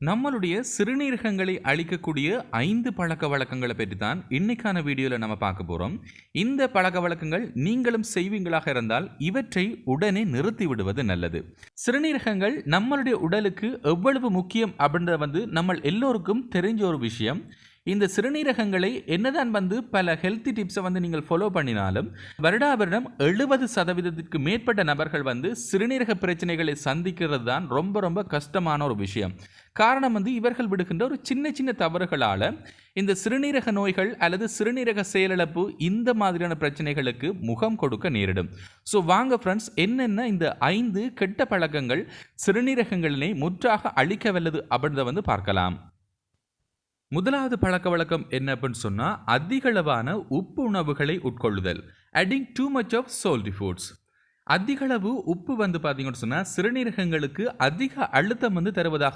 நம்மளுடைய சிறுநீரகங்களை அழிக்கக்கூடிய ஐந்து பழக்க வழக்கங்களை பற்றி தான் இன்னைக்கான வீடியோவில் நம்ம பார்க்க போகிறோம் இந்த பழக்க வழக்கங்கள் நீங்களும் செய்வீங்களாக இருந்தால் இவற்றை உடனே நிறுத்தி விடுவது நல்லது. சிறுநீரகங்கள் நம்மளுடைய உடலுக்கு எவ்வளவு முக்கியம் அப்படின்றத வந்து நம்ம எல்லோருக்கும் தெரிஞ்ச ஒரு விஷயம். இந்த சிறுநீரகங்களை என்னதான் வந்து பல ஹெல்த்தி டிப்ஸை வந்து நீங்கள் ஃபாலோ பண்ணினாலும் வருடா வருடம் எழுபது சதவீதத்திற்கு மேற்பட்ட நபர்கள் வந்து சிறுநீரக பிரச்சனைகளை சந்திக்கிறது தான் ரொம்ப ரொம்ப கஷ்டமான ஒரு விஷயம். காரணம் வந்து இவர்கள் விடுகின்ற ஒரு சின்ன சின்ன தவறுகளால் இந்த சிறுநீரக நோய்கள் அல்லது சிறுநீரக செயலிழப்பு இந்த மாதிரியான பிரச்சனைகளுக்கு முகம் கொடுக்க நேரிடும். ஸோ வாங்க ஃப்ரெண்ட்ஸ் என்னென்ன இந்த ஐந்து கெட்ட பழக்கங்கள் சிறுநீரகங்களினை முற்றாக அழிக்க வல்லது அப்படின்றத வந்து பார்க்கலாம். முதலாவது பழக்க வழக்கம் என்ன அப்படின்னு சொன்னால் அதிகளவான உப்பு உணவுகளை உட்கொள்ளுதல் adding too much of salty foods அதிகளவு உப்பு வந்து பார்த்தீங்கன்னு சொன்னால் சிறுநீரகங்களுக்கு அதிக அழுத்தம் வந்து தருவதாக